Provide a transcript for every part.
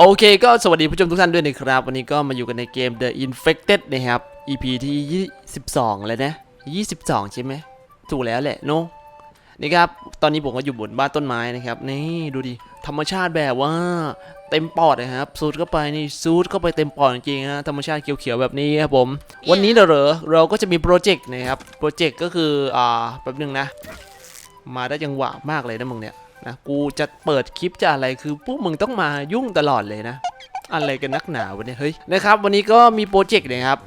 โอเคก็สวัสดีผู้ชมทุกท่านด้วยนะครับ วันนี้ก็มาอยู่กันในเกม The Infected นะครับ EP ที่ 22แล้วนะ 22 ใช่ไหมถูกแล้วแหละโนนี่ครับ ตอนนี้ผมก็อยู่บนบ้านต้นไม้นะครับ นี่ดูดิ ธรรมชาติแบบว่าเต็มปอดนะครับสูดเข้าไปนี่สูดเข้าไปเต็มปอดจริงๆฮะธรรมชาติเขียวๆแบบนี้ครับผม วันนี้เหรอเราก็จะมีโปรเจกต์นะครับ โปรเจกต์ก็คือ อ่าแป๊บนึงนะ มาได้จังหวะมากเลยนะมึงเนี่ย นะกูจะเปิดคลิปจะอะไรคือพวกมึงต้องมายุ่งตลอดเลยนะ อะไรกันนักหนาวันนี้เฮ้ยนะครับ วันนี้ก็มีโปรเจกต์นะครับ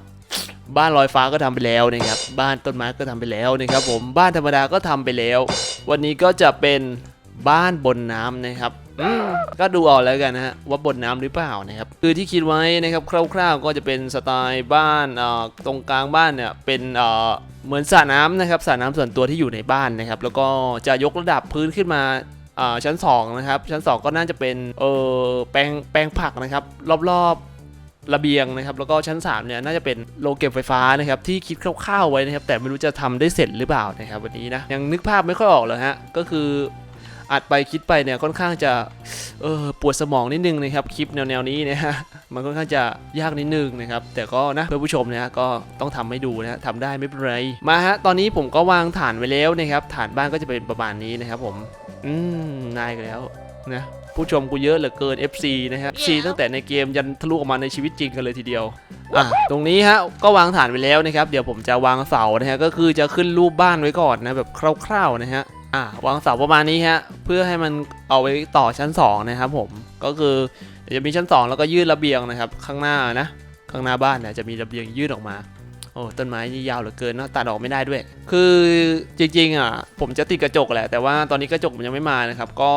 บ้านลอยฟ้าก็ทำไปแล้วนะครับ บ้านต้นไม้ก็ทำไปแล้วนะครับผมบ้านธรรมดาก็ทำไปแล้ว วันนี้ก็จะเป็นบ้านบนน้ำนะครับก็ดูเอาแล้วกันนะฮะว่าบนน้ำหรือเปล่านะครับคือที่คิดไว้นะครับคร่าวๆ ก็จะเป็นสไตล์บ้านตรงกลางบ้านเนี่ยเป็นเหมือนสระน้ำนะครับสระน้ำส่วนตัวที่อยู่ในบ้านนะครับ แล้วก็จะยกระดับพื้นขึ้นมา ชั้น2นะครับชั้น 2 ก็น่าจะเป็นเออแปลงแปลงผักนะครับ รอบๆระเบียงนะครับ แล้วก็ชั้น3เนี่ยน่าจะเป็นโรงเก็บไฟฟ้านะครับที่คิดคร่าวๆไว้นะครับ แต่ไม่รู้จะทำได้เสร็จหรือเปล่านะครับวันนี้นะยังนึกภาพไม่ค่อยออกเลยฮะก็คือ อัดไปคิดไปเนี่ยค่อนข้างจะเออปวดสมองนิดนึงนะครับคลิปแนวๆนี้นะฮะมันค่อนข้างจะยากนิดนึงนะครับแต่ก็นะเพื่อผู้ชมนะฮะก็ต้องทำให้ดูนะฮะทำได้ไม่เป็นไรมาฮะตอนนี้ผมก็วางฐานไว้แล้วนะครับฐานบ้านก็จะเป็นประมาณนี้นะครับผมอืมนายกันแล้วนะผู้ชมกูเยอะเหลือเกิน FC นะฮะ FC ตั้งแต่ในเกมยันทะลุออกมาในชีวิตจริงกันเลยทีเดียว อะ ตรงนี้ฮะ ก็วางฐานไว้แล้วนะครับ เดี๋ยวผมจะวางเสานะฮะ ก็คือจะขึ้นรูปบ้านไว้ก่อนนะ แบบคร่าวๆนะฮะ อะวางเสาประมาณนี้ฮะเพื่อให้มันเอาไว้ต่อชั้น 2 นะครับผมก็คือเดี๋ยวจะมีชั้น 2 แล้วก็ยื่นระเบียงนะครับ ข้างหน้านะข้างหน้าบ้านเนี่ยจะมีระเบียงยื่นออกมาโอ้ต้นไม้นี่ยาวเหลือเกินเนอะตัดออกไม่ได้ด้วย คือจริงๆอะผมจะติดกระจกแหละแต่ว่าตอนนี้กระจกมันยังไม่มานะครับ ก็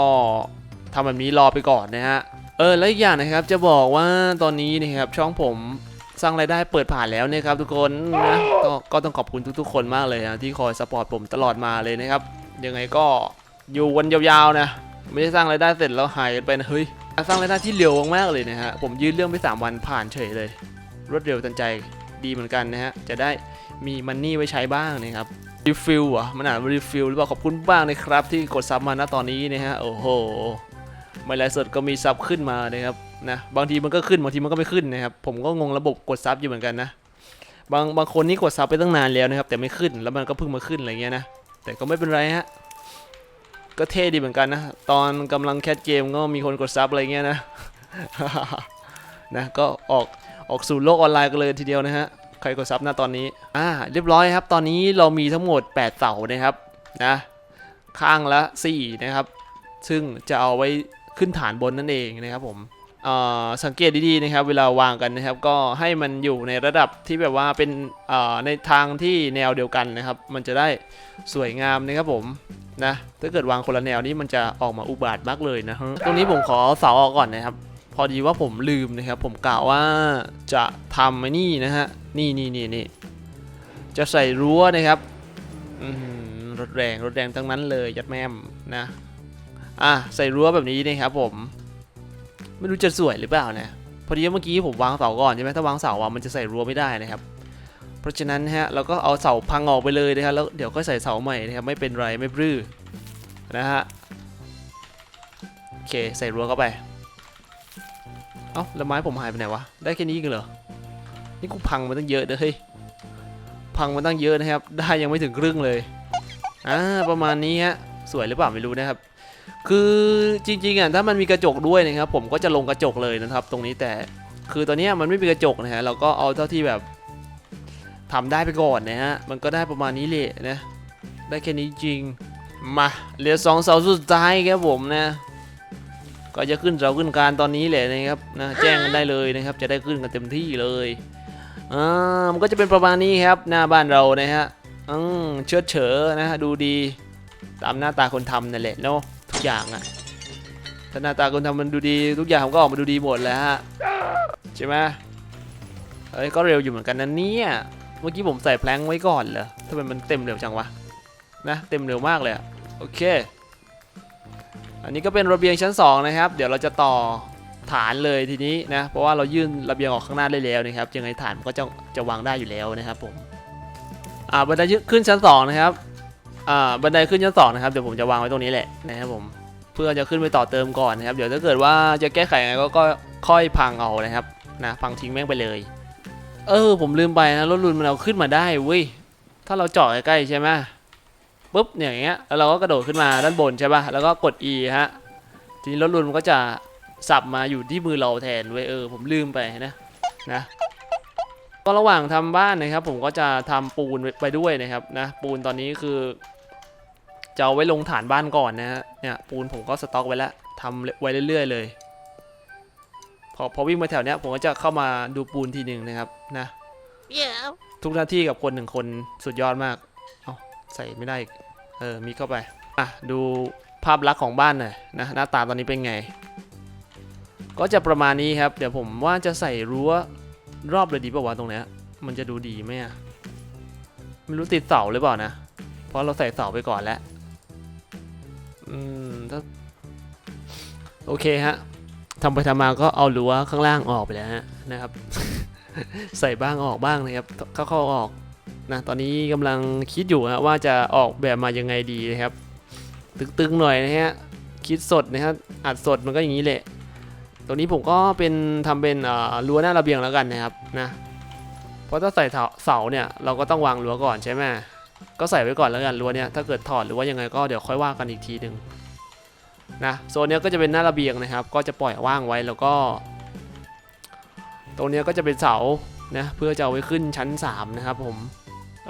ทำแบบนี้รอไปก่อนนะฮะเออแล้วอีกอย่างนะครับจะบอกว่าตอนนี้นะครับช่องผมสร้างรายได้เปิดผ่านแล้วนะครับทุกคนนะก็ก็ต้องขอบคุณทุกๆ คนมากเลยนะที่คอยสปอร์ตผมตลอดมาเลยนะครับ ยังไงก็อยู่วันยาวๆนะ ไม่ได้สร้างรายได้เสร็จแล้วหายไปนะเฮ้ยสร้างรายได้ที่เร็วมากๆเลยนะฮะ ผมยื่นเรื่องไปสามวันผ่านเฉยเลย รวดเร็วทันใจดีเหมือนกันนะฮะ จะได้มีมันนี่ไว้ใช้บ้างนะครับรีฟิลอะมันอ่านรีฟิลหรือเปล่าขอบคุณบ้างนะครับ ที่กดซับมาณตอนนี้นะฮะโอ้โหไม่ไลฟ์สดก็มีซับขึ้นมานะครับนะบางทีมันก็ขึ้นบางทีมันก็ไม่ขึ้นนะครับผมก็งงระบบกดซับอยู่เหมือนกันนะบางบางคนนี่กดซับไปตั้งนานแล้วนะครับแต่ไม่ขึ้นแล้วมันก็เพิ่งมาขึ้นอะไรเงี้ยนะ แต่ก็ไม่เป็นไรฮะ ก็เท่ดีเหมือนกันนะ ตอนกำลังแคสเกมก็มีคนกดซับอะไรเงี้ยนะ นะ ก็ออกออกสู่โลกออนไลน์กันเลยทีเดียวนะฮะ ใครกดซับน้าตอนนี้ อ่า เรียบร้อยครับ ตอนนี้เรามีทั้งหมด 8 เสานะครับนะ ข้างละ 4 นะครับ ซึ่งจะเอาไว้ขึ้นฐานบนนั่นเองนะครับผม สังเกตดีๆนะครับ เวลาวางกันนะครับ ก็ให้มันอยู่ในระดับที่แบบว่าเป็นในทางที่แนวเดียวกันนะครับ มันจะได้สวยงามนะครับผมนะถ้าเกิดวางคนละแนวนี้มันจะออกมาอุบาทมากเลยนะฮะตรงนี้ผมขอเสาออกก่อนนะครับพอดีว่าผมลืมนะครับ ผมกล่าวว่าจะทำไอ้นี่นะฮะนี่นี่นี่นี่จะใส่รั้วนะครับรถแรงรถแรงทั้งนั้นเลยยัดแม่มนะอะใส่รั้วแบบนี้นะครับผม ไม่รู้จะสวยหรือเปล่านะพอดีเมื่อกี้ผมวางเสาก่อนใช่ไหมถ้าวางเสาอะมันจะใส่รั้วไม่ได้นะครับ เพราะฉะนั้นฮะเราก็เอาเสาพังออกไปเลยนะครับแล้วเดี๋ยวก็ใส่เสาใหม่นะครับไม่เป็นไรไม่รื้อนะฮะโอเคใส่รั้วเข้าไปเอ้าแล้วไม้ผมหายไปไหนวะได้แค่นี้กันเหรอนี่กูพังมาตั้งเยอะเลยเฮ้ยพังมาตั้งเยอะนะครับ ได้ยังไม่ถึงครึ่งเลยอ่าประมาณนี้ฮะสวยหรือเปล่าไม่รู้นะครับ คือจริงๆอะถ้ามันมีกระจกด้วยนะครับผมก็จะลงกระจกเลยนะครับ ตรงนี้แต่คือตอนนี้มันไม่มีกระจกนะฮะเราก็เอาเท่าที่แบบทำได้ไปก่อนนะฮะมันก็ได้ประมาณนี้แหละนะได้แค่นี้จริงมาเหลือสองเสาสุดท้ายครับผมนะก็จะขึ้นเสาขึ้นการตอนนี้แหละนะครับนะแจ้งกันได้เลยนะครับ จะได้ขึ้นกันเต็มที่เลยอ่ามันก็จะเป็นประมาณนี้ครับหน้าบ้านเรานะฮะอืมเชิดเฉอนะฮะดูดีตามหน้าตาคนทำนั่นแหละเนาะ อย่างอะถ้าหน้าตาคนทำมันดูดีทุกอย่างมันก็ออกมาดูดีหมดแล้วฮะใช่ไหมเอ้ยก็เร็วอยู่เหมือนกันนะเนี่ยเมื่อกี้ผมใส่แพลงไว้ก่อนเหรอทำไมมันเต็มเร็วจังวะนะเต็มเร็วมากเลยอะโอเค อันนี้ก็เป็นระเบียงชั้น 2 นะครับ เดี๋ยวเราจะต่อฐานเลยทีนี้นะ เพราะว่าเรายื่นระเบียงออกข้างหน้าได้แล้วนะครับยังไงฐานมันก็จะจะวางได้อยู่แล้วนะครับผมอ่าบันไดขึ้นชั้น 2 นะครับ อ่าบันไดขึ้นชั้น2นะครับเดี๋ยวผมจะวางไว้ตรงนี้แหละนะครับผมเพื่อจะขึ้นไปต่อเติมก่อนนะครับ เดี๋ยวถ้าเกิดว่าจะแก้ไขยังไงก็ก็ค่อยพังเอานะครับนะพังทิ้งแม่งไปเลย เออ ผมลืมไปนะรถลุนมันเอาขึ้นมาได้เว้ยถ้าเราเจาะใกล้ๆใช่ไหมปุ๊บเนี่ยอย่างเงี้ยแล้วเราก็กระโดดขึ้นมาด้านบนใช่ป่ะแล้วก็กด E ฮะทีนี้รถลุนมันก็จะสับมาอยู่ที่มือเราแทนเว้ยเออผมลืมไปนะนะก็ระหว่างทำบ้านนะครับ ผมก็จะทำปูนไปด้วยนะครับนะปูนตอนนี้คือ จะเอาไว้ลงฐานบ้านก่อนนะฮะเนี่ยปูนผมก็สต็อกไว้แล้วทำไว้เรื่อยๆเลยพอพอวิ่งมาแถวเนี้ยผมก็จะเข้ามาดูปูนทีหนึ่งนะครับนะ Yeah. ทุกหน้าที่กับคนหนึ่งคนสุดยอดมากเอาใส่ไม่ได้อีกเออมีเข้าไปอะดูภาพลักษณ์ของบ้านหน่อยนะหน้าตาตอนนี้เป็นไง ก็จะประมาณนี้ครับ เดี๋ยวผมว่าจะใส่รั้วรอบเลยดีป่าวะตรงเนี้ยมันจะดูดีไหมอะไม่รู้ติดเสาหรือเปล่านะเพราะเราใส่เสาไปก่อนแล้ว อืมถ้าโอเคฮะทำไปทำมาก็เอารั้วข้างล่างออกไปแล้วฮะนะครับ ใส่บ้างออกบ้างนะครับเข้าเข้าออกนะตอนนี้กำลังคิดอยู่ฮะว่าจะออกแบบมายังไงดีนะครับ ตึงๆหน่อยนะฮะคิดสดนะครับอัดสดมันก็อย่างนี้แหละตัวนี้ผมก็เป็นทำเป็นรั้วหน้าระเบียงแล้วกันนะครับนะเพราะถ้าใส่เสาเสาเนี่ยเราก็ต้องวางรั้วก่อนใช่ไหม ก็ใส่ไว้ก่อนแล้วกันรั้วเนี่ยถ้าเกิดถอดหรือว่ายังไงก็เดี๋ยวค่อยว่ากันอีกทีหนึ่งนะโซนเนี้ยก็จะเป็นหน้าระเบียงนะครับ ก็จะปล่อยว่างไว้แล้วก็ ตรงเนี้ยก็จะเป็นเสานะเพื่อจะเอาไว้ขึ้นชั้น 3 นะครับผม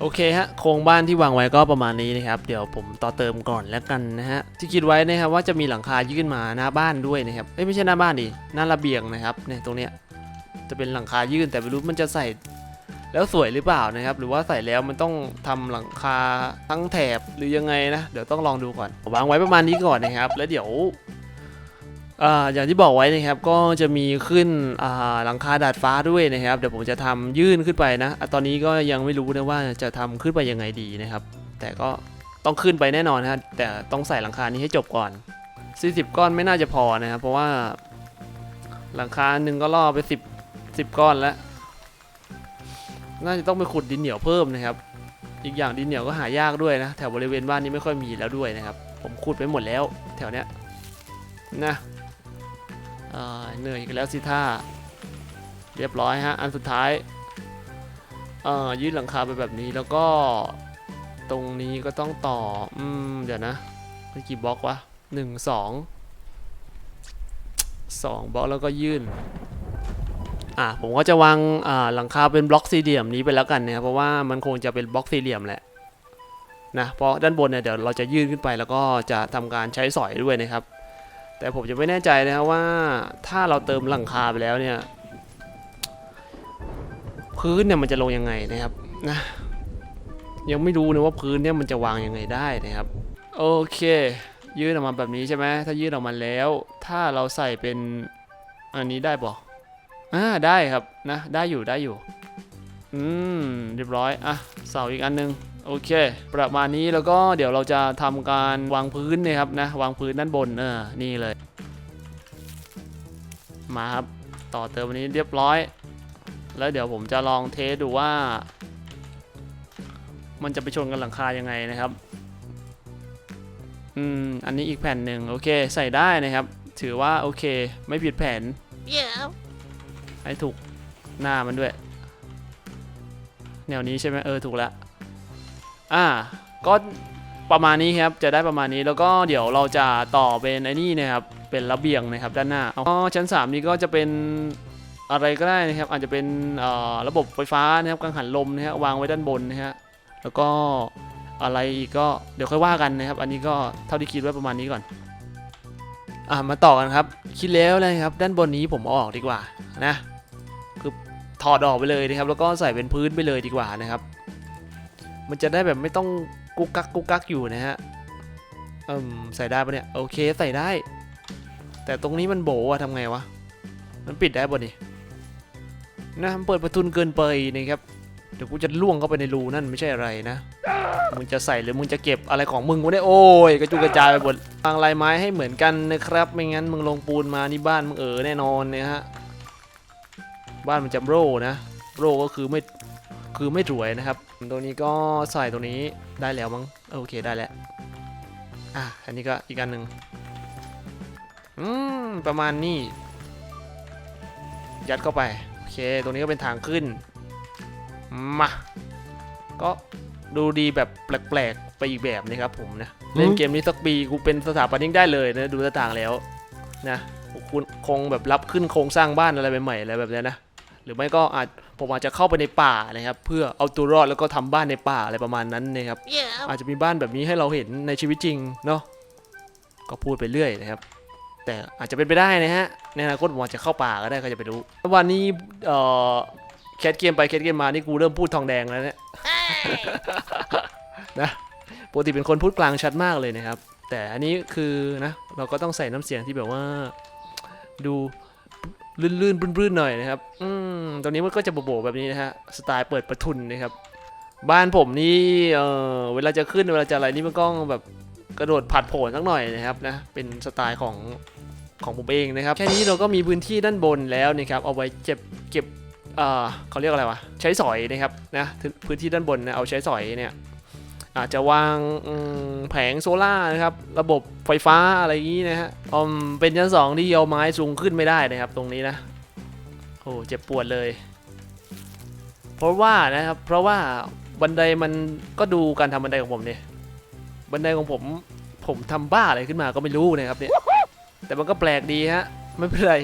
โอเคฮะโครงบ้านที่วางไว้ก็ประมาณนี้นะครับ เดี๋ยวผมต่อเติมก่อนแล้วกันนะฮะที่คิดไว้นะครับว่าจะมีหลังคายื่นมาหน้าบ้านด้วยนะครับเอ้ยไม่ใช่หน้าบ้านดิหน้าระเบียงนะครับเนี่ยตรงเนี้ยจะเป็นหลังคายื่นแต่ไม่รู้มันจะใส่ แล้วสวยหรือเปล่านะครับ หรือว่าใส่แล้วมันต้องทำหลังคาทั้งแถบหรือยังไงนะ เดี๋ยวต้องลองดูก่อนวางไว้ประมาณนี้ก่อนนะครับ แล้วเดี๋ยวออย่างที่บอกไว้นะครับก็จะมีขึ้นหลังคาดาดฟ้าด้วยนะครับ เดี๋ยวผมจะทำยื่นขึ้นไปนะ ตอนนี้ก็ยังไม่รู้นะว่าจะทำขึ้นไปยังไงดีนะครับ แต่ก็ต้องขึ้นไปแน่นอนนะฮะแต่ต้องใส่หลังคานี้ให้จบก่อน 40 ก้อนไม่น่าจะพอนะครับ เพราะว่าหลังคาหนึ่งก็ล่อไป 10 10 ก้อนแล้ว น่าจะต้องไปขุดดินเหนียวเพิ่มนะครับอีกอย่างดินเหนียวก็หายากด้วยนะแถวบริเวณบ้านนี้ไม่ค่อยมีแล้วด้วยนะครับ ผมขุดไปหมดแล้ว แถวเนี้ยนะเหนื่อยอีกแล้วสิท่าเรียบร้อยฮะอันสุดท้ายยืดหลังคาไปแบบนี้แล้วก็ตรงนี้ก็ต้องต่ออืมเดี๋ยวนะกี่บล็อกวะหนึ่งสองสองบล็อกแล้วก็ยื่น อะผมก็จะวางอ่าหลังคาเป็นบล็อกสี่เหลี่ยมนี้ไปแล้วกันนะครับเพราะว่ามันคงจะเป็นบล็อกสี่เหลี่ยมแหละนะเพราะด้านบนเนี่ยเดี๋ยวเราจะยื่นขึ้นไปแล้วก็จะทำการใช้สอยด้วยนะครับ แต่ผมจะไม่แน่ใจนะครับว่าถ้าเราเติมหลังคาไปแล้วเนี่ย พื้นเนี่ยมันจะลงยังไงนะครับนะยังไม่รู้นะว่าพื้นเนี่ยมันจะวางยังไงได้นะครับโอเค ยื่นออกมาแบบนี้ใช่ไหมถ้ายื่นออกมาแล้ว ถ้าเราใส่เป็นอันนี้ได้ปะ อ่าได้ครับนะได้อยู่ได้อยู่ อืมเรียบร้อยอะเสาอีกอันหนึงโอเค ประมาณนี้แล้วก็เดี๋ยวเราจะทำการวางพื้นนะครับนะวางพื้นด้านบนเออนี่เลย มาครับต่อเติมอันนี้เรียบร้อย แล้วเดี๋ยวผมจะลองเทสดูว่า มันจะไปชนกันหลังคายังไงนะครับอืมอันนี้อีกแผ่นหนึ่งโอเคใส่ได้นะครับ ถือว่าโอเคไม่ผิดแผน Yeah. ให้ถูกหน้ามันด้วย แนวนี้ใช่ไหมเออถูกแล้วอ่าก็ประมาณนี้ครับจะได้ประมาณนี้แล้วก็เดี๋ยวเราจะต่อเป็นไอ้นี่นะครับเป็นระเบียงนะครับด้านหน้าอาก็ชั้น 3 นี้ก็จะเป็นอะไรก็ได้นะครับ อาจจะเป็นระบบไฟฟ้านะครับกังหันลมนะฮะวางไว้ด้านบนนะฮะแล้วก็อะไรอีกก็เดี๋ยวค่อยว่ากันนะครับ อันนี้ก็เท่าที่คิดไว้ประมาณนี้ก่อนอ่ามาต่อกันครับ คิดแล้วนะครับ ด้านบนนี้ผมออกดีกว่านะ ถอดออกไปเลยนะครับ แล้วก็ใส่เป็นพื้นไปเลยดีกว่านะครับ มันจะได้แบบไม่ต้องกุกกักกุกกักอยู่นะฮะอืมใส่ได้ปะเนี่ยโอเคใส่ได้ แต่ตรงนี้มันโบอะทำไงวะ มันปิดได้ปะนี่นะมันเปิดประทุนเกินไปนะครับเดี๋ยวกูจะล่วงเข้าไปในรูนั่นไม่ใช่อะไรนะ มึงจะใส่หรือมึงจะเก็บอะไรของมึงวะเนี่ยโอ้ยกระจุกระจายไปหมดวางลายไม้ให้เหมือนกันนะครับ ไม่งั้นมึงลงปูนมานี่บ้านมึงเออแน่นอนเนี่ยฮะ บ้านมันจะโร่นะโร่ก็คือไม่คือไม่รวยนะครับตรงนี้ก็ใส่ตรงนี้ได้แล้วมั้งโอเคได้แล้วอะอันนี้ก็อีกอันหนึ่งอืมประมาณนี้ ยัดเข้าไปโอเคตรงนี้ก็เป็นทางขึ้นมาก็ดูดีแบบแปลกๆไปอีกแบบนะครับผมนะเล่นเกมนี้สักปีกูเป็นสถาปนิกได้เลยนะดูท่าทางแล้วนะคุณคงแบบรับขึ้นโครงสร้างบ้านอะไรใหม่ๆอะไรแบบเนี้ยนะ หรือไม่ก็อาจผมอาจจะเข้าไปในป่านะครับ เพื่อเอาตัวรอดแล้วก็ทำบ้านในป่าอะไรประมาณนั้นนะครับ อาจจะมีบ้านแบบนี้ให้เราเห็นในชีวิตจริงเนาะก็พูดไปเรื่อยนะครับ แต่อาจจะเป็นไปได้นะฮะในอนาคตผมอาจจะเข้าป่าก็ได้ใครจะไปรู้วันนี้เอ่อแคทเกมไปแคทเกมมานี่กูเริ่มพูดทองแดงแล้วเนี่ยนะปกติเป็นคนพูดกลางชัดมากเลยนะครับ แต่อันนี้คือนะเราก็ต้องใส่น้ำเสียงที่แบบว่าดู ลื่นๆบรื่นๆหน่อยนะครับ อืมตรงนี้มันก็จะโบๆแบบนี้นะฮะ สไตล์เปิดประทุนนะครับ บ้านผมนี่ เออเวลาจะขึ้นเวลาจะอะไรนี่มันก็แบบกระโดดผัดโผล่สักหน่อยนะครับนะ เป็นสไตล์ของของผมเองนะครับ แค่นี้เราก็มีพื้นที่ด้านบนแล้วนะครับ เอาไว้เก็บเก็บ เออเขาเรียกอะไรวะ ใช้สอยนะครับนะ พื้นที่ด้านบนนะ เอาใช้สอยเนี่ย อาจจะวางแผงโซล่านะครับ ระบบไฟฟ้าอะไรอย่างนี้นะฮะอมเป็นชั้นสองที่เอาไม้สูงขึ้นไม่ได้นะครับ ตรงนี้นะโอ้เจ็บปวดเลย เพราะว่านะครับ เพราะว่าบันไดมันก็ดูการทำบันไดของผมเนี่ยบันไดของผมผมทำบ้าอะไรขึ้นมาก็ไม่รู้นะครับเนี่ยแต่มันก็แปลกดีฮะไม่เป็นไร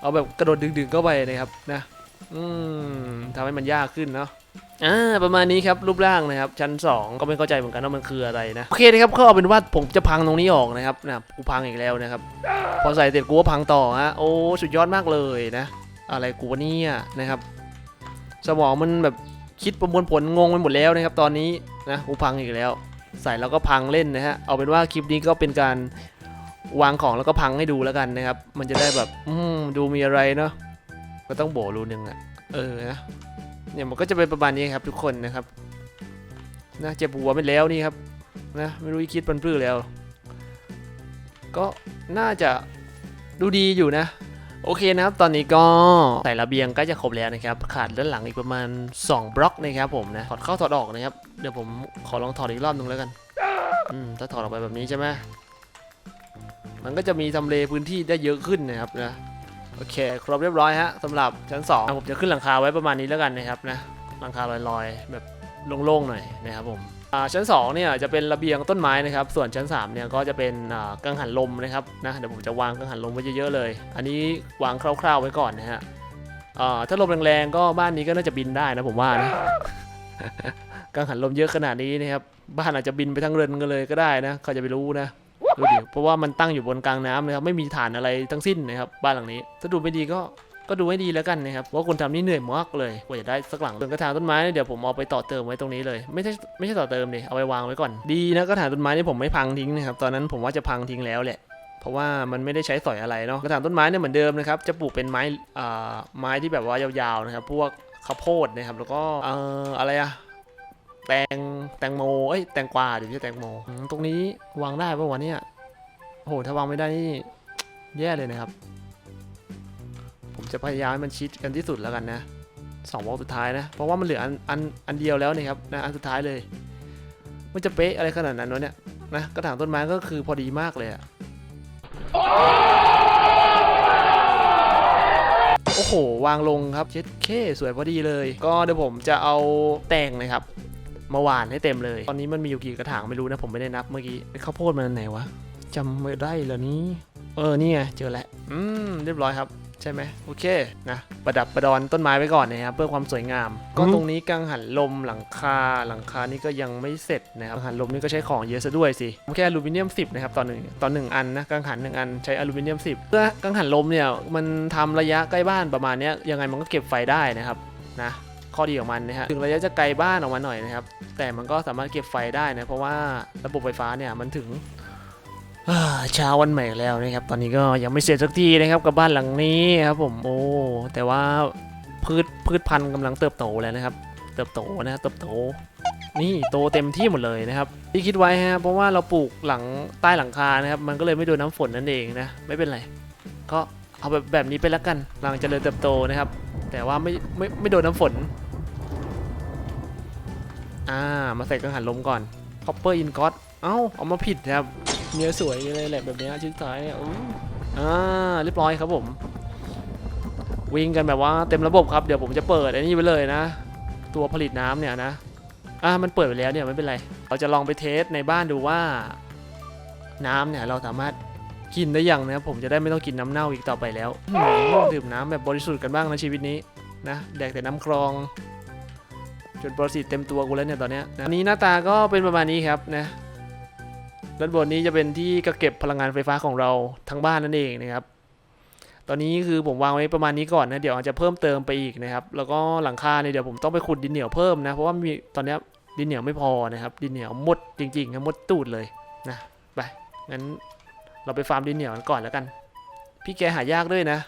เอาแบบกระโดดดึงๆเข้าไปนะครับนะ อืมทำให้มันยากขึ้นเนาะ อ่าประมาณนี้ครับรูปร่างนะครับชั้น 2 ก็ไม่เข้าใจเหมือนกันว่ามันคืออะไรนะโอเคนะครับก็เอาเป็นว่าผมจะพังตรงนี้ออกนะครับนะกูพังอีกแล้วนะครับพอใส่เสร็จกูก็พังต่อฮะโอ้สุดยอดมากเลยนะ อะไรกูวะเนี่ยนะครับ สมองมันแบบคิดประมวลผลงงไปหมดแล้วนะครับตอนนี้นะกูพังอีกแล้ว ใส่แล้วก็พังเล่นนะฮะเอาเป็นว่าคลิปนี้ก็เป็นการวางของแล้วก็พังให้ดูแล้วกันนะครับ มันจะได้แบบ อืมดูมีอะไรเนาะก็ต้องโบรูนึงอะเออนะ เนี่ยมันก็จะเป็นประมาณนี้ครับทุกคนนะครับนะเจ็บหัวไปแล้วนี่ครับนะไม่รู้อีคิดปันปลื้อแล้ว ก็น่าจะดูดีอยู่นะ โอเคนะครับ ตอนนี้ก็ใส่ระเบียงใกล้จะครบแล้วนะครับ ขาดด้านหลังอีกประมาณ 2 บล็อกนะครับผมนะถอดเข้าถอดออกนะครับ เดี๋ยวผมขอลองถอดอีกรอบหนึงแล้วกันอืมถ้าถอดออกไปแบบนี้ใช่ไหมมันก็จะมีทำเลพื้นที่ได้เยอะขึ้นนะครับนะ โอเค ครบเรียบร้อยฮะสำหรับชั้น2อะผมจะขึ้นหลังคาไว้ประมาณนี้แล้วกันนะครับนะหลังคาลอยๆ แบบโล่งๆหน่อยนะครับผมชั้น2เนี่ยจะเป็นระเบียงต้นไม้นะครับ ส่วนชั้น3เนี่ยก็จะเป็นกังหันลมนะครับนะเดี๋ยวผมจะวางกังหันลมไว้เยอะๆเลย อันนี้วางคร่าวๆไว้ก่อนนะฮะถ้าลมแรงๆก็บ้านนี้ก็น่าจะบินได้นะผมว่านะกังหันลมเยอะขนาดนี้นะครับบ้านอาจจะบินไปทั้งเรือนกันเลยก็ได้นะใครจะไปรู้นะ ดูดิเพราะว่ามันตั้งอยู่บนกลางน้ำนะครับไม่มีฐานอะไรทั้งสิ้นนะครับบ้านหลังนี้ถ้าดูไม่ดีก็ก็ดูให้ดีแล้วกันนะครับว่าคนทำนี่เหนื่อยมากเลยกว่าจะได้สักหลังส่วนกระถางต้นไม้เนี่ยเดี๋ยวผมเอาไปต่อเติมไว้ตรงนี้เลย ไม่ใช่ไม่ใช่ต่อเติมดิเอาไปวางไว้ก่อนดีนะกระถางต้นไม้นี่ผมไม่พังทิ้งนะครับตอนนั้นผมว่าจะพังทิ้งแล้วแหละเพราะว่ามันไม่ได้ใช้สอยอะไรเนาะกระถางต้นไม้เนี่ยเหมือนเดิมนะครับจะปลูกเป็นไม้อ่าไม้ที่แบบว่ายาวๆนะครับพวกข้าวโพดนะครับแล้วก็เอ่ออะไรอะ แตงแตงโมเอ้ยแตงกวาเดี๋ยวไม่ใช่แตงโมตรงนี้วางได้ปะวะเนี่ยโอ้โหถ้าวางไม่ได้นี่แย่เลยนะครับ ผมจะพยายามให้มันชิดกันที่สุดแล้วกันนะสองวอลสุดท้ายนะ เพราะว่ามันเหลืออันอันอันเดียวแล้วนี่ครับนะอันสุดท้ายเลย มันจะเป๊ะอะไรขนาดนั้นวะเนี่ยนะกระถางต้นไม้ก็คือพอดีมากเลยอะโอ้โห วางลงครับเช็ดเคสวยพอดีเลย ก็เดี๋ยวผมจะเอาแตงนะครับ มาหวานให้เต็มเลย ตอนนี้มันมีอยู่กี่กระถางไม่รู้นะผมไม่ได้นับเมื่อกี้ไอ้ข้าวโพดมันอันไหนวะจำไม่ได้แล้วนี้ เออนี่ไงเจอแล้วอืมเรียบร้อยครับใช่ไหมโอเคนะประดับประดอนต้นไม้ไว้ก่อนนะครับเพื่อความสวยงาม ก็ตรงนี้กังหันลมหลังคาหลังคานี่ก็ยังไม่เสร็จนะครับกังหันลมนี่ก็ใช้ของเยอะซะด้วยสิผมแค่อลูมิเนียม 10นะครับตอนหนึ่งตอนหนึ่งอันนะกังหันหนึ่งอันใช้อลูมิเนียม 10เพื่อกังหันลมเนี่ยมันทำระยะใกล้บ้านประมาณเนี้ยยังไงมันก็เก็บไฟได้นะครับนะ ข้อดีของมันนะฮะถึงระยะจะไกลบ้านออกมาหน่อยนะครับ แต่มันก็สามารถเก็บไฟได้นะเพราะว่าระบบไฟฟ้าเนี่ยมันถึงเช้าวันใหม่แล้วนะครับ ตอนนี้ก็ยังไม่เสร็จสักทีนะครับกับบ้านหลังนี้ครับผมโอ้แต่ว่าพืชพืชพันธุ์กำลังเติบโตแล้วนะครับ เติบโตนะเติบโต นี่โตเต็มที่หมดเลยนะครับที่คิดไว้ฮะเพราะว่าเราปลูกหลังใต้หลังคานะครับ มันก็เลยไม่โดนน้ำฝนนั่นเองนะไม่เป็นไรก็เอาแบบแบบนี้ไปแล้วกันหลังเจริญเติบโตนะครับ แต่ว่าไม่ไม่ไม่โดนน้ำฝน อ่า มาใส่กังหันลมก่อน copper ingot เอ้าเอามาผิดครับเนื้อสวยเลยแหละแบบเนี้ยชิ้นซ้ายเนี่ยอู้อ่าเรียบร้อยครับผมกูวิ่งกันแบบว่าเต็มระบบครับเดี๋ยวผมจะเปิดไอ้นี่ไปเลยนะ ตัวผลิตน้ำเนี่ยนะอะมันเปิดไปแล้วเนี่ยไม่เป็นไรเราจะลองไปเทสในบ้านดูว่า น้ำเนี่ยเราสามารถกินได้ยังนะครับผมจะได้ไม่ต้องกินน้ำเน่าอีกต่อไปแล้วอืมดื่มน้ำแบบบริสุทธิ์กันบ้างนะชีวิตนี้นะแดกแต่น้ำคลอง จนปรสิตเต็มตัวกูแล้วเนี่ยตอนเนี้ยนะอันนี้หน้าตาก็เป็นประมาณนี้ครับนะด้านบนนี้จะเป็นที่กเก็บพลังงานไฟฟ้าของเราทั้งบ้านนั่นเองนะครับ ตอนนี้คือผมวางไว้ประมาณนี้ก่อนนะเดี๋ยวอาจจะเพิ่มเติมไปอีกนะครับ แล้วก็หลังคาเนี่ยเดี๋ยวผมต้องไปขุดดินเหนียวเพิ่มนะเพราะว่ามีตอนนี้ดินเหนียวไม่พอนะครับ ดินเหนียวหมดจริงๆครับหมดตูดเลยนะไปงั้นเราไปฟาร์มดินเหนียวกันก่อนแล้วกัน พี่แกหายากด้วยนะ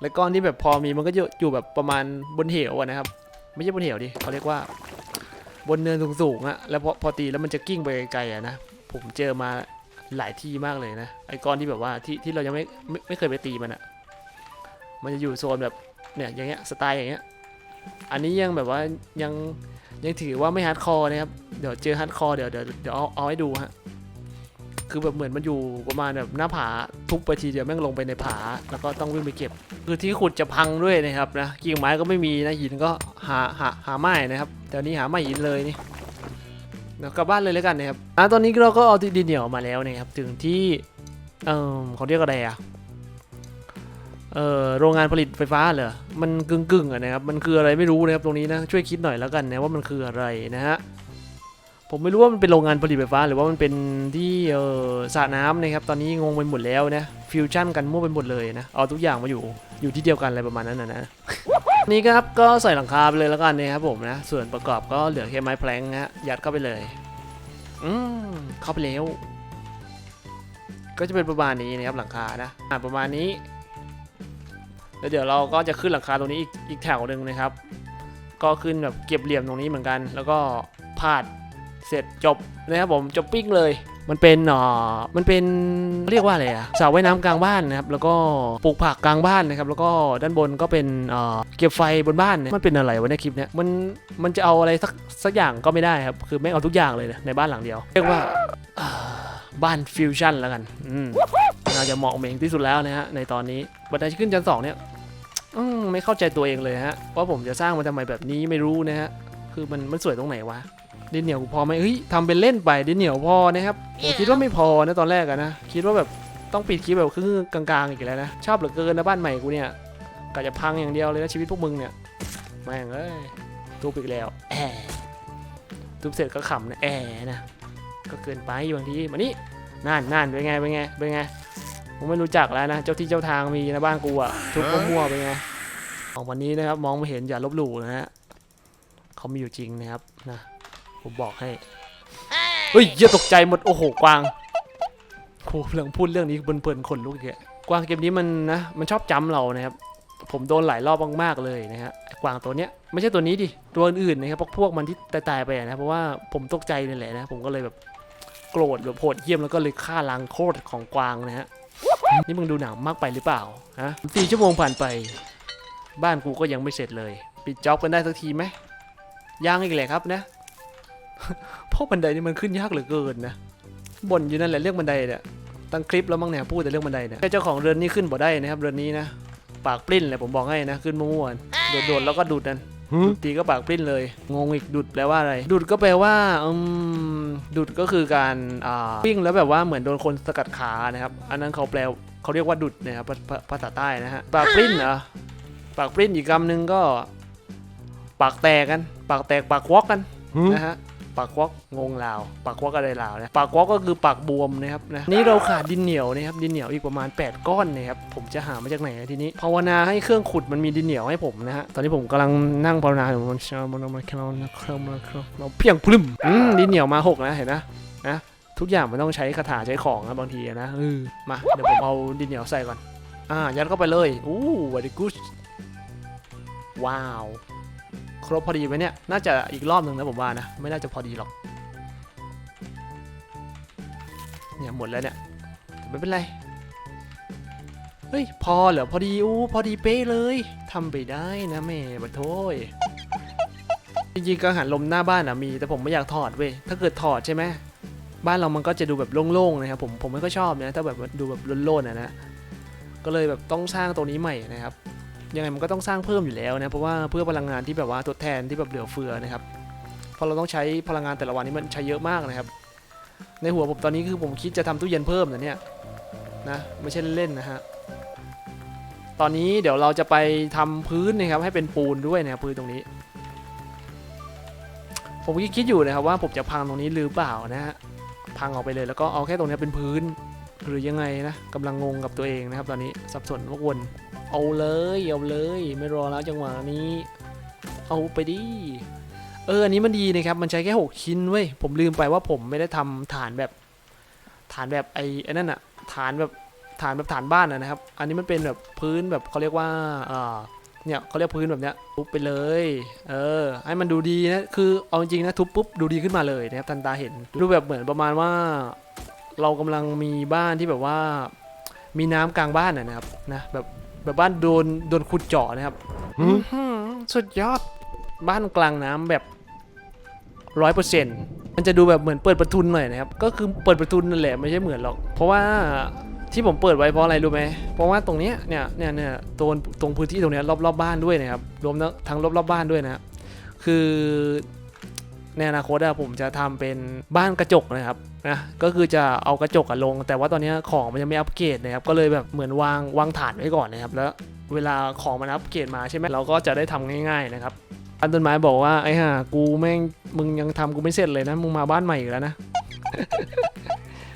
และก้อนที่แบบพอมีมันก็อยู่แบบประมาณบนเหวนะครับ ไม่ใช่บนเหวดิเขาเรียกว่า บนเนินสูงๆอะแล้วพอพอตีแล้วมันจะกิ้งไปไกลๆอะนะผมเจอมาหลายที่มากเลยนะไอ้ก้อนที่แบบว่าที่ที่เรายังไม่ไม่ไม่เคยไปตีมันอะมันจะอยู่โซนแบบเนี่ยอย่างเงี้ยสไตล์อย่างเงี้ยอันนี้ยังแบบว่ายังยังถือว่าไม่ฮาร์ดคอร์นะครับ เดี๋ยวเจอฮาร์ดคอร์เดี๋ยวเดี๋ยวเดี๋ยวเอาเอาให้ดูฮะ คือแบบเหมือนมันอยู่ประมาณแบบหน้าผาทุบไปทีเดียวแม่งลงไปในผา แล้วก็ต้องวิ่งไปเก็บ คือที่ขุดจะพังด้วยนะครับนะกิ่งไม้ก็ไม่มีนะหินก็หาหาหาไม้นะครับแต่นี้หาไม้หินเลยนี่เดี๋ยวกลับบ้านเลยแล้วกันนะครับอะตอนนี้เราก็เอาดินเหนียวมาแล้วนะครับ ถึงที่เออเขาเรียกอะไรอะเออโรงงานผลิตไฟฟ้าเหรอ มันกึ่งกึ่งอะนะครับ มันคืออะไรไม่รู้นะครับตรงนี้นะ ช่วยคิดหน่อยแล้วกันนะว่ามันคืออะไรนะฮะ ผมไม่รู้ว่ามันเป็นโรงงานผลิตไฟฟ้า หรือว่ามันเป็นที่เออสระน้ำนะครับ ตอนนี้งงไปหมดแล้วนะ ฟิวชั่นกันมั่วไปหมดเลยนะ เอาทุกอย่างมาอยู่อยู่ที่เดียวกันอะไรประมาณนั้นนะนะนี่ครับก็ใส่หลังคาไปเลยแล้วกันนะครับผมนะ ส่วนประกอบก็เหลือแค่ไม้แพลงนะฮะยัดเข้าไปเลย อืมเข้าไปแล้ว ก็จะเป็นประมาณนี้นะครับหลังคานะอ่าประมาณนี้แล้วเดี๋ยวเราก็จะขึ้นหลังคาตรงนี้อีกอีกแถวหนึ่งนะครับ ก็ขึ้นแบบเก็บเหลี่ยมตรงนี้เหมือนกัน แล้วก็พาด เสร็จจบนะครับผมจบปิ้งเลย มันเป็นเอ่อมันเป็นเรียกว่าอะไรอะสระว่ายน้ำกลางบ้านนะครับแล้วก็ปลูกผักกลางบ้านนะครับแล้วก็ด้านบนก็เป็นเอ่อเก็บไฟบนบ้านเนี่ยมันเป็นอะไรวะในยคลิปเนี้ยมันมันจะเอาอะไรสักสักอย่างก็ไม่ได้ครับคือไม่เอาทุกอย่างเลยนะในบ้านหลังเดียว เรียกว่าอ่าบ้านฟิวชั่นแล้วกันอืมน่าจะเหมาะเหมงที่สุดแล้วนะฮะในตอนนี้บันไดที่ขึ้นชั้นสองเนี่ย อืมไม่เข้าใจตัวเองเลยฮะว่าผมจะสร้างมันทำไมแบบนี้ไม่รู้นะฮะคือมันมันสวยตรงไหนวะ ดินเหนียวกูพอไหมเฮ้ยทำเป็นเล่นไปดินเหนียวพอนะครับผมคิดว่าไม่พอนะตอนแรกอะนะคิดว่าแบบต้องปิดคลิปแบบครึ่งๆกลางๆอีกแล้วนะชอบเหลือเกินนะบ้านใหม่กูเนี่ยกะจะพังอย่างเดียวเลยนะชีวิตพวกมึงเนี่ยแม่งเอ้ยทุบอีกแล้วแอะทุบเสร็จก็ขำนะแอะนะก็เกินไปบางทีมานี่นั่นนั่นเป็นไงเป็นไงเป็นไงผมไม่รู้จักแล้วนะเจ้าที่เจ้าทางมีนะบ้านกูอะทุบมั่วๆเป็นไงของวันนี้นะครับมองไม่เห็นอย่าลบหลู่นะฮะเขามีอยู่จริงนะครับนะ ผมบอกให้ เฮ้ยเหี้ยตกใจหมด โอ้โห กวางโหเรื่องพูดเรื่องนี้เพลินๆคนลุกอีกอะกวางเกมนี้มันนะ มันชอบจำเรานะครับ ผมโดนหลายรอบมากๆเลยนะฮะ กวางตัวเนี้ยไม่ใช่ตัวนี้ดิ ตัวอื่นๆนะครับ พวกพวกมันที่ตายๆไปนะ เพราะว่าผมตกใจนี่แหละนะ ผมก็เลยแบบโกรธแบบโหดเยี่ยมแล้วก็เลยฆ่าล้างโคตรของกวางนะฮะ นี่มึงดูหนังมากไปหรือเปล่า ฮะสี่ชั่วโมงผ่านไป บ้านกูก็ยังไม่เสร็จเลย ปิดจ็อบกันได้สักทีไหมยังอีกแหละครับนะ พราะบันไดนี่มันขึ้นยากเหลือเกินนะบ่นอยู่นั่นแหละเรื่องบันไดเนี่ยตั้งคลิปแล้วมั้งเนี่ยพูดแต่เรื่องบันไดเนี่ยแค่เจ้าของเรือนนี้ขึ้นบ่ได้นะครับเรือนนี้นะปากปลิ้นเลยผมบอกให้นะขึ้นมั่วๆโดดๆแล้วก็ดูดนั่นดูดทีก็ปากปลิ้นเลย งงอีกดูดแปลว่าอะไร ดูดก็แปลว่าอืมดูดก็คือการอ่าวิ่งแล้วแบบว่าเหมือนโดนคนสกัดขานะครับ อันนั้นเขาแปลเขาเรียกว่าดุดนะครับภาภาภาษาใต้นะฮะปากปลิ้นเหรอปากปลิ้นอีกคำหนึ่งก็ ปากแตกกัน ปากแตกปากควักกันนะฮะ ปากควักงงลาว ปากควักอะไรลาวนะปากควักก็คือปากบวมนะครับนะนี่เราขาดดินเหนียวนะครับดินเหนียวอีกประมาณ 8 ก้อนนะครับผมจะหามาจากไหนทีนี้ภาวนาให้เครื่องขุดมันมีดินเหนียวให้ผมนะฮะตอนนี้ผมกำลังนั่งภาวนาอยู่มันชามันมาคลอนคลอนคลอนเราเพียงพลึมอืมดินเหนียวมาหกนะเห็นนะนะทุกอย่างมันต้องใช้คาถาใช้ของนะบางทีนะเออมาเดี๋ยวผมเอาดินเหนียวใส่ก่อนอ่ายัดเข้าไปเลยอู้ว very good ว้าว ครบพอดีไหมเนี่ย น่าจะอีกรอบหนึ่งนะผมว่านะ ไม่น่าจะพอดีหรอก เนี่ยหมดแล้วเนี่ยแต่ไม่เป็นไร เฮ้ย พอเหรอ พอดีอู้พอดีเป๊ะเลยทำไปได้นะแม่บัดโทยจริงๆกังหันลมหน้าบ้านอะมี แต่ผมไม่อยากถอดเว้ย ถ้าเกิดถอดใช่ไหมบ้านเรามันก็จะดูแบบโล่งๆนะครับผมผมไม่ค่อยชอบนะถ้าแบบดูแบบโล่นๆอะนะก็เลยแบบต้องสร้างตรงนี้ใหม่นะครับ ยังไงมันก็ต้องสร้างเพิ่มอยู่แล้วนะเพราะว่าเพื่อพลังงานที่แบบว่าทดแทนที่แบบเหลือเฟือนะครับเพราะเราต้องใช้พลังงานแต่ละวันนี้มันใช้เยอะมากนะครับ ในหัวผมตอนนี้คือผมคิดจะทำตู้เย็นเพิ่มนะเนี่ยนะไม่ใช่เล่นนะฮะตอนนี้เดี๋ยวเราจะไปทำพื้นนะครับให้เป็นปูนด้วยนะครับพื้นตรงนี้ ผมคิดอยู่นะครับว่าผมจะพังตรงนี้หรือเปล่านะฮะพังออกไปเลยแล้วก็เอาแค่ตรงนี้เป็นพื้นหรือยังไงนะกำลังงงกับตัวเองนะครับ ตอนนี้สับสนวกวน เอาเลยเอาเลยไม่รอแล้วจังหวะนี้ เอาไปดิเอออันนี้มันดีนะครับ มันใช้แค่หกชิ้นเว้ยผมลืมไปว่าผมไม่ได้ทำฐานแบบ ฐานแบบไอ้ไอ้นั่นอะฐานแบบฐานแบบฐานบ้านอะนะครับ อันนี้มันเป็นแบบพื้นแบบเขาเรียกว่าเออเนี่ยเขาเรียกพื้นแบบเนี้ยทุบไปเลย เออ ให้มันดูดีนะคือเอาจริงนะทุบปุ๊บดูดีขึ้นมาเลยนะครับทันตาเห็นดูแบบเหมือนประมาณว่า เรากำลังมีบ้านที่แบบว่า มีน้ำกลางบ้านอะนะครับนะแบบ แบบบ้านโดนโดนขุดเจาะนะครับอื้อหือสุดยอดบ้านกลางน้ำแบบร้อยเปอร์เซ็นต์มันจะดูแบบเหมือนเปิดประทุนหน่อยนะครับ ก็คือเปิดประทุนนั่นแหละไม่ใช่เหมือนหรอก เพราะว่าที่ผมเปิดไว้เพราะอะไรรู้ไหมเพราะว่าตรงเนี้ยเนี่ยเนี่ยเนี่ยตรงตรงพื้นที่ตรงเนี้ยรอบรอบบ้านด้วยนะครับรวมทั้งทั้งรอบรอบบ้านด้วยนะ คือ ในอนาคตอะผมจะทำเป็นบ้านกระจกนะครับนะก็คือจะเอากระจกอะลง แต่ว่าตอนนี้ของมันยังไม่อัปเกรดนะครับก็เลยแบบเหมือนวางวางฐานไว้ก่อนนะครับแล้วเวลาของมันอัปเกรดมาใช่ไหมเราก็จะได้ทำง่าย ๆนะครับอันต้นไม้บอกว่าไอ้ห่ากูแม่งมึงยังทำกูไม่เสร็จเลยนะมึงมาบ้านใหม่อีกแล้วนะ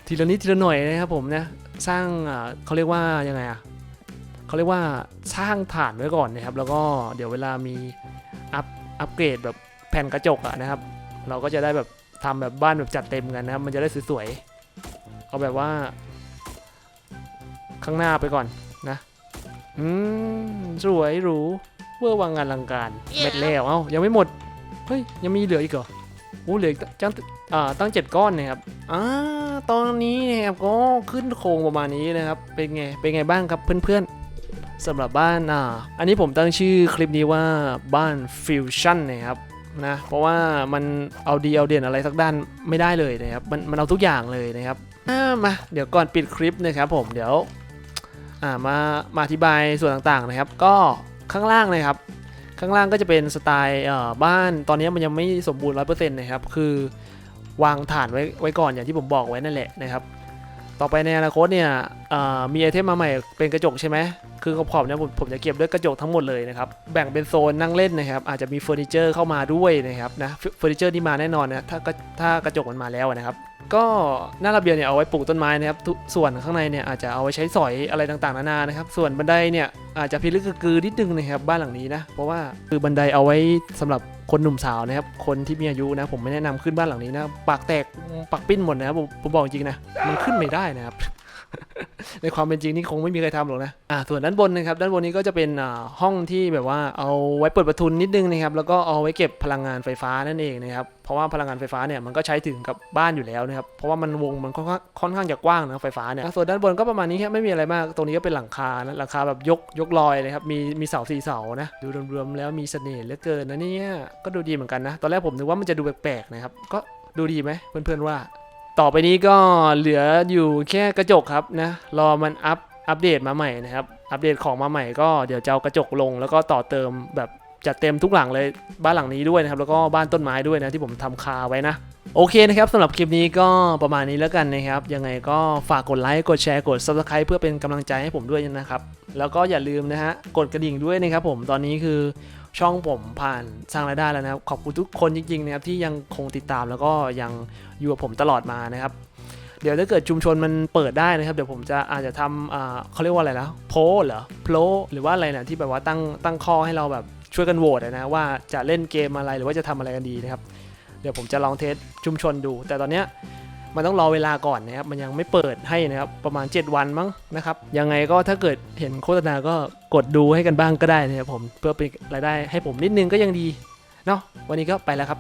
ทีละนิดทีละหน่อยนะครับผมนะสร้างเขาเรียกว่ายังไงอะเขาเรียกว่าสร้างฐานไว้ก่อนนะครับ แล้วก็เดี๋ยวเวลามีอัปอัปเกรดแบบแผ่นกระจกอะนะครับ เราก็จะได้แบบทำแบบบ้านแบบจัดเต็มกันนะครับ มันจะได้สวยๆ เอาแบบว่า ข้างหน้าไปก่อนนะ อืม สวยหรูเวอร์วังงานลังการเม็ดแล้ว เอ้า ยังไม่หมด เฮ้ย ยังมีเหลืออีกเหรอโอ้เหลืออีกตั้งอ่าตั้งเจ็ดก้อนนะครับอ่าตอนนี้นะครับก็ขึ้นโครงประมาณนี้นะครับ เป็นไง เป็นไงบ้างครับเพื่อนๆสำหรับบ้านอ่าอันนี้ผมตั้งชื่อคลิปนี้ว่าบ้านฟิวชั่นนะครับ นะ เพราะว่ามันเอาดีเอาเด่นอะไรสักด้านไม่ได้เลยนะครับ มันมันเอาทุกอย่างเลยนะครับมาเดี๋ยวก่อนปิดคลิปนะครับผมเดี๋ยวมามาอธิบายส่วนต่างๆนะครับ ก็ข้างล่างนะครับ ข้างล่างก็จะเป็นสไตล์บ้านตอนนี้มันยังไม่สมบูรณ์ร้อยเปอร์เซ็นต์นะครับ คือวางฐานไว้ไว้ก่อนอย่างที่ผมบอกไว้นั่นแหละนะครับ ต่อไปในอนาคตเนี่ยมีไอเทมมาใหม่เป็นกระจกใช่ไหมคือขอบๆเนี่ยผมผมจะเก็บด้วยกระจกทั้งหมดเลยนะครับ แบ่งเป็นโซนนั่งเล่นนะครับ อาจจะมีเฟอร์นิเจอร์เข้ามาด้วยนะครับนะ เฟอร์นิเจอร์ที่มาแน่นอนนะ ถ้าก็ถ้ากระจกมันมาแล้วนะครับ ก็หน้าระเบียงเนี่ยเอาไว้ปลูกต้นไม้นะครับ ส่วนข้างในเนี่ยอาจจะเอาไว้ใช้สอยอะไรต่างๆนานานะครับ ส่วนบันไดเนี่ยอาจจะพิลึกกระกือนิดนึงนะครับบ้านหลังนี้นะ เพราะว่าคือบันไดเอาไว้สำหรับ คนหนุ่มสาวนะครับคนที่มีอายุนะผมไม่แนะนำขึ้นบ้านหลังนี้นะปากแตกปากปิ้นหมดนะครับผมผมบอกจริงนะมันขึ้นไม่ได้นะครับ ในความเป็นจริงนี่คงไม่มีใครทำหรอกนะอ่าส่วนด้านบนนะครับ ด้านบนนี้ก็จะเป็นอ่าห้องที่แบบว่าเอาไว้เปิดประทุนนิดนึงนะครับ แล้วก็เอาไว้เก็บพลังงานไฟฟ้านั่นเองนะครับ เพราะว่าพลังงานไฟฟ้าเนี่ยมันก็ใช้ถึงกับบ้านอยู่แล้วนะครับ เพราะว่ามันวงมันค่อนข้างค่อนข้างจะกว้างนะไฟฟ้าเนี่ย ส่วนด้านบนก็ประมาณนี้ครับไม่มีอะไรมาก ตรงนี้ก็เป็นหลังคานะหลังคาแบบยกยกลอยเลยครับ มีมีเสาสี่เสานะ ดูรวมๆแล้วมีเสน่ห์เหลือเกินนะเนี่ย ก็ดูดีเหมือนกันนะ ตอนแรกผมนึกว่ามันจะดูแปลกๆนะครับ ก็ดูดีไหมเพื่อนๆว่า ต่อไปนี้ก็เหลืออยู่แค่กระจกครับนะ รอมันอัปอัปเดตมาใหม่นะครับ อัปเดตของมาใหม่ก็เดี๋ยวจะเอากระจกลง แล้วก็ต่อเติมแบบจัดเต็มทุกหลังเลยบ้านหลังนี้ด้วยนะครับ แล้วก็บ้านต้นไม้ด้วยนะที่ผมทำคาไว้นะ โอเคนะครับสำหรับคลิปนี้ก็ประมาณนี้แล้วกันนะครับ ยังไงก็ฝากกดไลค์กดแชร์กด subscribe เพื่อเป็นกำลังใจให้ผมด้วยนะครับ แล้วก็อย่าลืมนะฮะกดกระดิ่งด้วยนะครับผมตอนนี้คือ ช่องผมผ่านสร้างรายได้แล้วนะครับ ขอบคุณทุกคนจริงๆนะครับที่ยังคงติดตามแล้วก็ยังอยู่กับผมตลอดมานะครับ เดี๋ยวถ้าเกิดชุมชนมันเปิดได้นะครับ เดี๋ยวผมจะอาจจะทำอ่าเขาเรียกว่าอะไรนะโพลเหรอโพลหรือว่าอะไรนะที่แบบว่าตั้งตั้งข้อให้เราแบบช่วยกันโหวตนะว่าจะเล่นเกมอะไรหรือว่าจะทำอะไรกันดีนะครับ เดี๋ยวผมจะลองเทสชุมชนดู แต่ตอนเนี้ย มันต้องรอเวลาก่อนนะครับมันยังไม่เปิดให้นะครับประมาณ 7 วันมั้งนะครับยังไงก็ถ้าเกิดเห็นโฆษณาก็กดดูให้กันบ้างก็ได้นะครับผมเพื่อเป็นรายได้ให้ผมนิดนึงก็ยังดีเนาะวันนี้ก็ไปแล้วครับ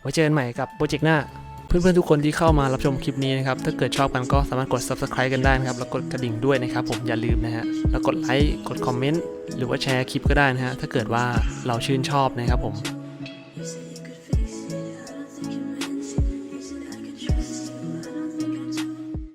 ไว้เจอกันใหม่กับโปรเจกต์หน้าเพื่อนๆ ทุกคนที่เข้ามารับชมคลิปนี้นะครับ ถ้าเกิดชอบกันก็สามารถกด subscribe กันได้นะครับ แล้วกดกระดิ่งด้วยนะครับผมอย่าลืมนะฮะ แล้วกดไลค์ กดคอมเมนต์ หรือว่าแชร์คลิปก็ได้นะฮะ ถ้าเกิดว่าเราชื่นชอบนะครับผม